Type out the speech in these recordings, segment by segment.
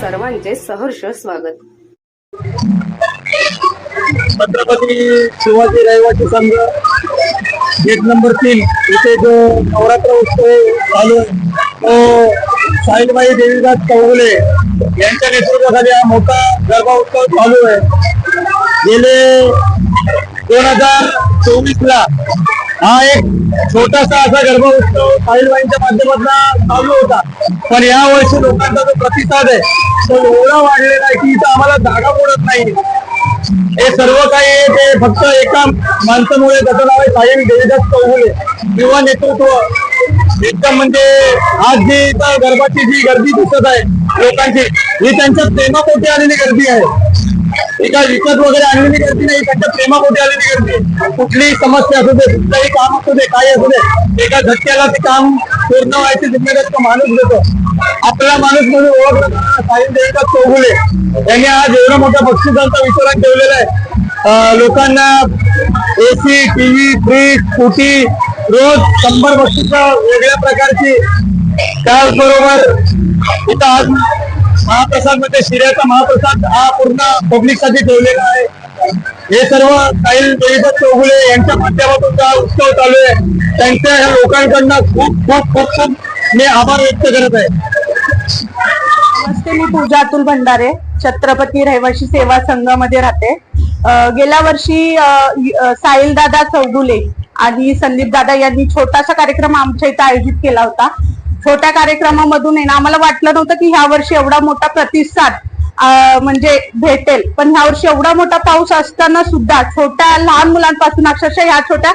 सर्वांचे सहर्ष स्वागत. छत्रपती शिवाजी रहिवासी संघ गेट नंबर तीन इथे जो नवरात्र उत्सव चालू आहे तो साहिलबाई देवीदास चौगुले यांच्या नेतृत्वाखाली हा मोठा गरबा उत्सव चालू आहे. गेले दोन हजार चोवीस ला हा एक छोटासा असा गरबा उत्सव साहिलबाईंच्या माध्यमातून चालू होता. पण या वर्षी लोकांचा जो प्रतिसाद आहे तो एवढा वाढलेला आहे की इथं आम्हाला जागा मोडत नाही. हे सर्व काही ते फक्त एका माणसामुळे त्याचं नाव आहे सायन देवीदास चौगुले किंवा नेतृत्व. एकदम म्हणजे आज जी इथं गरबाची जी गर्दी दिसत आहे लोकांची ही त्यांच्या प्रेमापोटी आलेली गर्दी आहे. एका विकत वगैरे आणलेली गर्दी नाही त्यांच्या प्रेमापोटी आलेली गर्दी कुठलीही समस्या असू दे कुठलंही काम असू दे काही असू दे एका झटक्याला ते काम पूर्ण व्हायची जिम्मेदारी तो माणूस देतो आपला माणूस म्हणून ओळखला साहिल साईन चौगुले. यांनी आज एवढं मोठ्या बक्षिसांचा वितरण ठेवलेला आहे. लोकांना एसी टीव्ही फ्रीज स्कूटी रोज शंभर बक्षिस वेगळ्या प्रकारची. त्याचबरोबर इथं आज महाप्रसादमध्ये शिर्याचा महाप्रसाद हा पूर्ण पब्लिकसाठी ठेवलेला आहे. हे सर्व साहिल देवीदास चौगुले यांच्या माध्यमातून हा उत्सव चालू आहे. त्यांच्या ह्या लोकांकडनं खूप खूप खूप खूप मी आभार व्यक्त करत आहे. नमस्ते मी पूजा अतुल भंडारे छत्रपती रहिवासी सेवा संघामध्ये राहते. गेल्या वर्षी साहिल दादा चौगुले आणि संदीप दादा यांनी छोटासा कार्यक्रम आमच्या इथे आयोजित केला होता. छोट्या कार्यक्रमामधून आहे ना आम्हाला वाटलं नव्हतं की ह्या वर्षी एवढा मोठा प्रतिसाद म्हणजे भेटेल. पण ह्या वर्षी एवढा मोठा पाऊस असताना सुद्धा छोट्या लहान मुलांपासून अक्षरशः ह्या छोट्या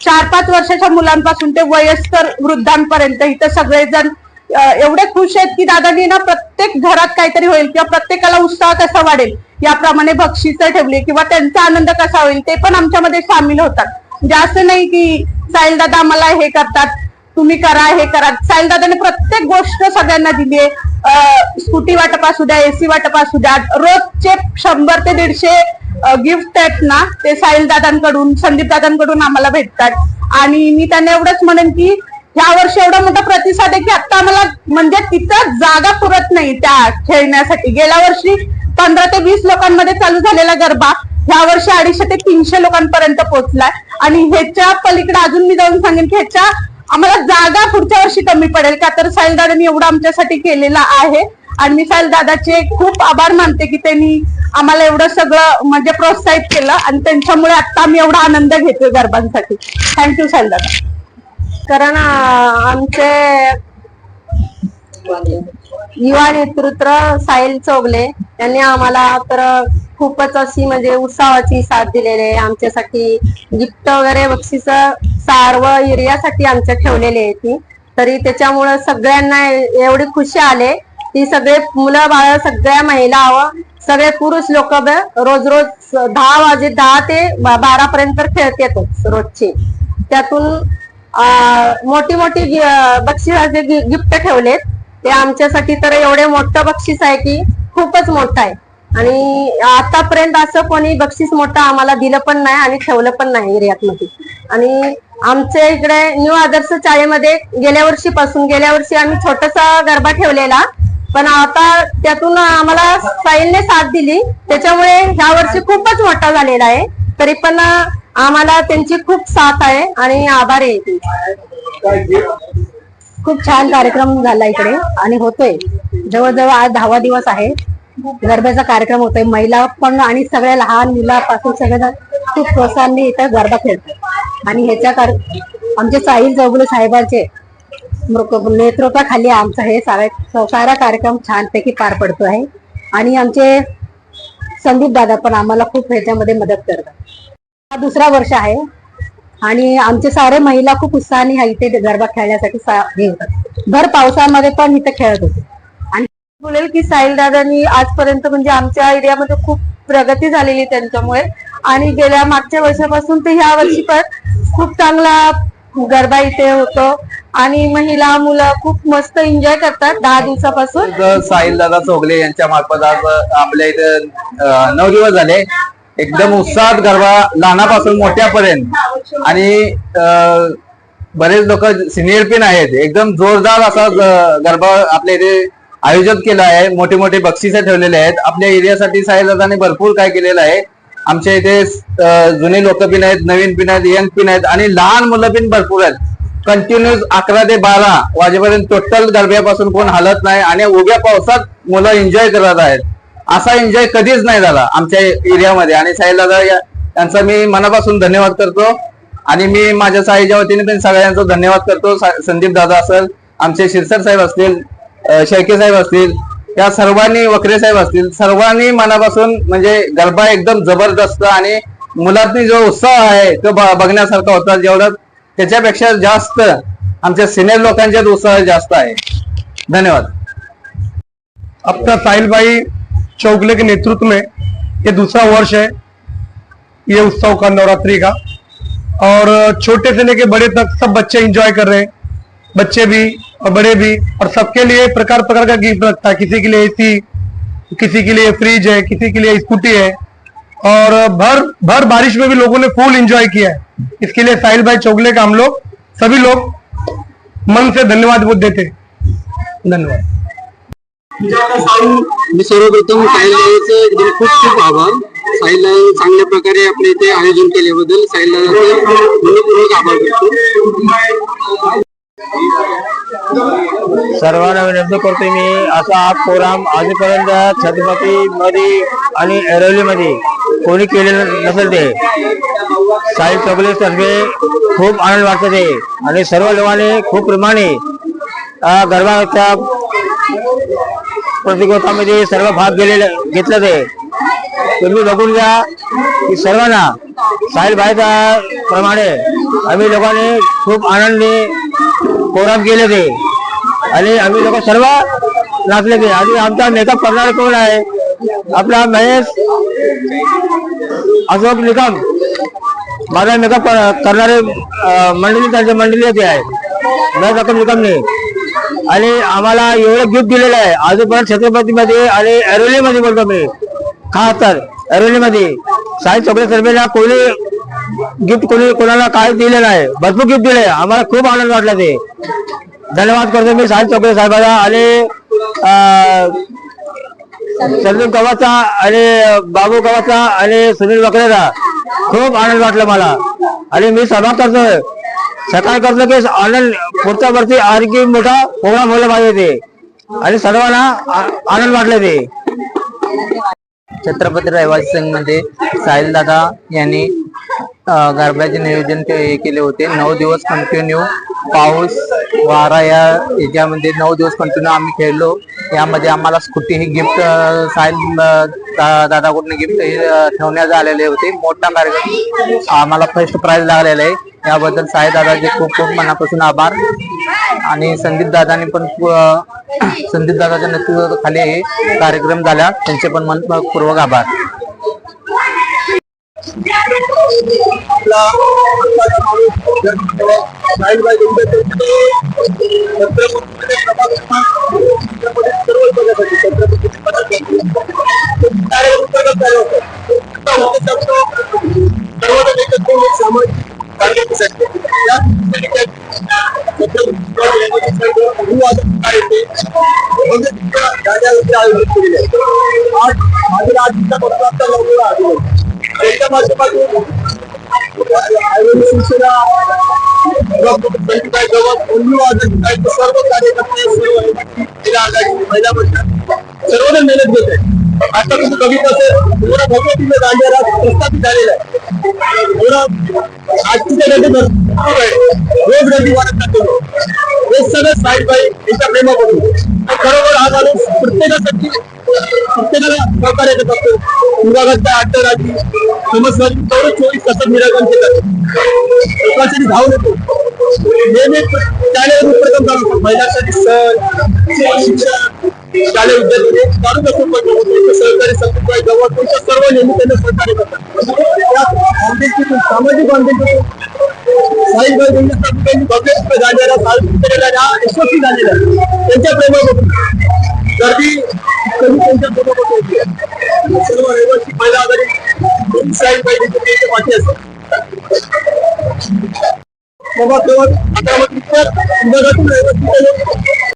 चार पाच वर्षाच्या मुलांपासून ते वयस्कर वृद्धांपर्यंत इथं सगळेजण एवढे खुश आहेत की दादानी ना प्रत्येक घरात काहीतरी होईल किंवा प्रत्येकाला उत्साह कसा वाढेल याप्रमाणे बक्षिस ठेवली किंवा त्यांचा आनंद कसा होईल ते पण आमच्यामध्ये सामील होतात. म्हणजे जास्त नाही की साहिल दादा आम्हाला हे करतात. तुम्ही करा हे करा. साहिल दादाने प्रत्येक गोष्ट सगळ्यांना दिली आहे स्कूटी वाटप असू द्या एसी वाटप असू द्या. रोजचे शंभर ते दीडशे गिफ्ट आहेत ना ते साहिल दादांकडून संदीप दादांकडून आम्हाला भेटतात. आणि मी त्यांना एवढंच म्हणेन की ह्या वर्षी एवढा मोठा प्रतिसाद आहे की आता आम्हाला म्हणजे तिथं जागा पुरत नाही त्या खेळण्यासाठी. गेल्या वर्षी पंधरा ते वीस लोकांमध्ये चालू झालेला गरबा ह्या वर्षी अडीचशे ते तीनशे लोकांपर्यंत पोहोचलाय. आणि ह्याच्या पलीकडे अजून मी जाऊन सांगेन की ह्याच्या आम्हाला जागा पुढच्या वर्षी कमी पडेल. का तर साहिल दादांनी एवढं आमच्यासाठी केलेला आहे. आणि मी साहिल दादाचे खूप आभार मानते की त्यांनी आम्हाला एवढं सगळं म्हणजे प्रोत्साहित केलं आणि त्यांच्यामुळे आता आम्ही एवढा आनंद घेतोय गरबांसाठी. थँक्यू साहिल दादा. कारण आमचे युवा नेतृत्व साहिल चौगले यांनी आम्हाला तर खूपच अशी म्हणजे उत्साहाची साथ दिलेली आहे. आमच्यासाठी गिफ्ट वगैरे बक्षीस सार्व एरियासाठी आमच्या ठेवलेले आहे ती. तरी त्याच्यामुळं सगळ्यांना एवढी खुशी आले. की सगळे मुलं बाळ सगळ्या महिला व सगळे पुरुष लोक रोज रोज दहा वाजे दहा ते बारा पर्यंत खेळतातच रोजचे. त्यातून मोठी मोठी बक्षीस बक्षिसाचे गिफ्ट ठेवलेत. ते आमच्यासाठी तर एवढे मोठं बक्षीस आहे की खूपच मोठं आहे. आणि आतापर्यंत असं कोणी बक्षीस मोठं आम्हाला दिलं पण नाही आणि ठेवलं पण नाही एरियातमध्ये. आणि आमच्या इकडे न्यू आदर्श शाळेमध्ये गेल्या वर्षीपासून गेल्या वर्षी आम्ही छोटासा गरबा ठेवलेला. पण आता त्यातून आम्हाला साईलने साथ दिली. त्याच्यामुळे ह्या वर्षी खूपच मोठा झालेला आहे. तरी पण आम्हाला त्यांची खूप साथ आहे आणि आभार आहे खूप छान कार्यक्रम झाला इकडे. आणि होतोय. जवळजवळ आज दहावा दिवस आहे. गरब्याचा कार्यक्रम होतोय. महिला पण आणि सगळ्या लहान मुलापासून सगळ्या खूप प्रोत्साहाने इथं गरबा खेळतात. आणि ह्याच्या कार आमचे साहिल चौगुले साहेबांचे मृक- नेतृत्वाखाली आमचं हे सारा सारा कार्यक्रम छानपैकी पार पडतो आहे. आणि आमचे संदीप दादा पण आम्हाला खूप ह्याच्यामध्ये मदत करतात. हा दुसरा वर्ष आहे. आणि आमचे सारे महिला खूप उत्साहाने ह्या इथे गरबा खेळण्यासाठी हे होतात. भर पावसामध्ये पण इथे खेळत होते. आणि बोलेल की साहिल दादांनी आजपर्यंत म्हणजे आमच्या एरियामध्ये खूप प्रगती झालेली त्यांच्यामुळे. आणि गेल्या मागच्या वर्षापासून ते ह्या वर्षी पण खूप चांगला गरबा इथे होतो. आणि महिला मुलं खूप मस्त एन्जॉय करतात दहा दिवसापासून. साहिल दादा चोगले यांच्या मार्फत आज आपल्या इथे नऊ दिवस झाले. एकदम उत्साहात गरबा लहानापासून मोठ्यापर्यंत. आणि बरेच लोक सिनियर पिन आहेत. एकदम जोरदार असा गरबा आपल्या इथे आयोजन केलं आहे. मोठे मोठे बक्षिसे ठेवलेले आहेत. आपल्या एरियासाठी साईदादाने भरपूर काय केलेलं आहे. आमच्या इथे जुने लोक पिन आहेत नवीन पिन आहेत यंग पिन आहेत आणि लहान मुलं पिन भरपूर आहेत. कंटिन्युअस अकरा ते बारा वाजेपर्यंत टोटल गरब्यापासून कोण हलत नाही आणि उभ्या पावसात मुलं एन्जॉय करत आहेत. असा एन्जॉय कधीच नाही झाला आमच्या एरियामध्ये. आणि साहिल दादा यांचा मी मनापासून धन्यवाद करतो. आणि मी माझ्या साईच्या वतीने पण सगळ्यांचा धन्यवाद करतो. संदीप दादा असेल आमचे शिरसर साहेब असतील शेळके साहेब असतील या सर्वांनी वक्रे साहेब असतील सर्वांनी मनापासून म्हणजे गरबा एकदम जबरदस्त आणि मुलांनी जो उत्साह आहे तो बघण्यासारखा होता जेवढा त्याच्यापेक्षा जास्त आमच्या सिनियर लोकांच्यात उत्साह जास्त आहे. धन्यवाद. अपना साहिलबाई चौगले के नेतृत्व में ये दूसरा वर्ष है, ये उत्सव का नवरात्रि का। और छोटे से लेके बड़े तक सब बच्चे एंजॉय कर रहे हैं। बच्चे भी और बड़े भी। और सबके लिए प्रकार प्रकार का गिफ्ट रखता है। किसी के लिए एसी किसी के लिए फ्रिज है, किसी के लिए स्कूटी है। और भर भर बारिश में भी लोगों ने फुल एंजॉय किया है। इसके लिए साहिल भाई चौगले का हम लोग, सभी लोग मन से धन्यवाद बोल देते। धन्यवाद। मी सर्वप्रथम साहिलचं एकदम खूप खूप आभार. साहिलला चांगल्या प्रकारे आपल्या इथे आयोजन केल्याबद्दल साहिलला मनपूर्वक आभार करतो. सर्वांना विनंती करतो मी असा हा प्रोग्राम आजपर्यंत छत्रपती मध्ये आणि एरवली मध्ये कोणी केलेलं नसेल ते. साई चौगले तर्फे खूप आनंद वाटत आहे आणि सर्व लोकांनी खूप प्रमाणे अ, प्रतियोगितामध्ये सर्व भाग गेलेले घेतलं ते. तुम्ही बघून घ्या की सर्वांना साहिलभाईच्या प्रमाणे आम्ही लोकांनी खूप आनंदी प्रोग्राम केले ते. आणि आम्ही लोक सर्व नाचले ते. आणि आमचा मेकअप करणारे कोण आहे? आपला महेश अशोक निकम. माझा मेकअप करणारे मंडळी त्यांच्या मंडळी ते आहे. महेश अशोक निकमने. आणि आम्हाला एवढं गिफ्ट दिलेलं आहे. आजूपर्यंत छत्रपतीमध्ये आणि ऐरोलीमध्ये बोलतो मी. खास तर ऐरोलीमध्ये. साई चौकडे सर्वेला कोणी गिफ्ट कोणी कोणाला काय दिलं नाही. भरपूर गिफ्ट दिले. आम्हाला खूप आनंद वाटला ते. धन्यवाद करतो मी साई चौकडे साहेबाला आणि संदीप गव्हाचा आणि बाबू गव्हाचा आणि सुनील वकरेचा खूप आनंद वाटला मला. आणि मी सभा करतोय. सकाळ करतो की आनंद पुढच्या वरती आणखी मोठा प्रोग्राम व्हायला पाहिजे ते. आणि सर्वांना आनंद वाटले ते. छत्रपती रहिवासी संघमध्ये साहिल दादा यांनी गरब्याचे नियोजन केले होते. नऊ दिवस कंटिन्यू पाऊस वारा या याच्यामध्ये नऊ दिवस कंटिन्यू आम्ही खेळलो. यामध्ये आम्हाला स्कूटी ही गिफ्ट साहिल दादाकडून गिफ्ट ठेवण्यात आलेले होते. मोठा कार्यक्रम. आम्हाला फर्स्ट प्राइज लागलेला आहे. याबद्दल साई दादाचे खूप खूप मनापासून आभार. आणि संदीप दादाने पण संदीप दादाच्या नेतृत्वाखाली हे कार्यक्रम झाला. त्यांचे पण मनपूर्वक आभार. आपला आयोजित केलेले आज माझ्या आजीचा पत्राचा लवकर आढळून त्याच्या माध्यमातून शिवसेना सर्व कार्यकर्ते महिला सर्वजण मेहनत घेत आहे आता तुम्ही बघितलं असेल पूर्ण भगवतीने प्रस्थापित झालेला आहे. रोज गती वाढत जातो हे सगळं साईडबाई यांच्या प्रेमापासून खरोखर हा माणूस प्रत्येकासाठी प्रत्येकाला सहकार्य करत असतो विभागाच्या अडचणाची समस्यांची तेवढं चोवीस तासात निराकरण केलं लोकांसाठी धावून येतो नेहमी शाळेवर उपक्रम चालू महिलांसाठी सण शिक्षण शालेय विद्यार्थी चालू असतो सहकारी संतुबाई गवत सर्व नेहमी त्यांना सहकार्य करतात. सामाजिक बांधिलकीतून साईबाई त्यांनी भव्य जाण्याला यशस्वी त्यांच्या प्रेमाबद्दल गर्दी कमी त्यांच्या होती सर्व रहिवासी महिला आघाडी साईबाई त्यांच्या पाठी असतात बाबा आता मग रहिवासी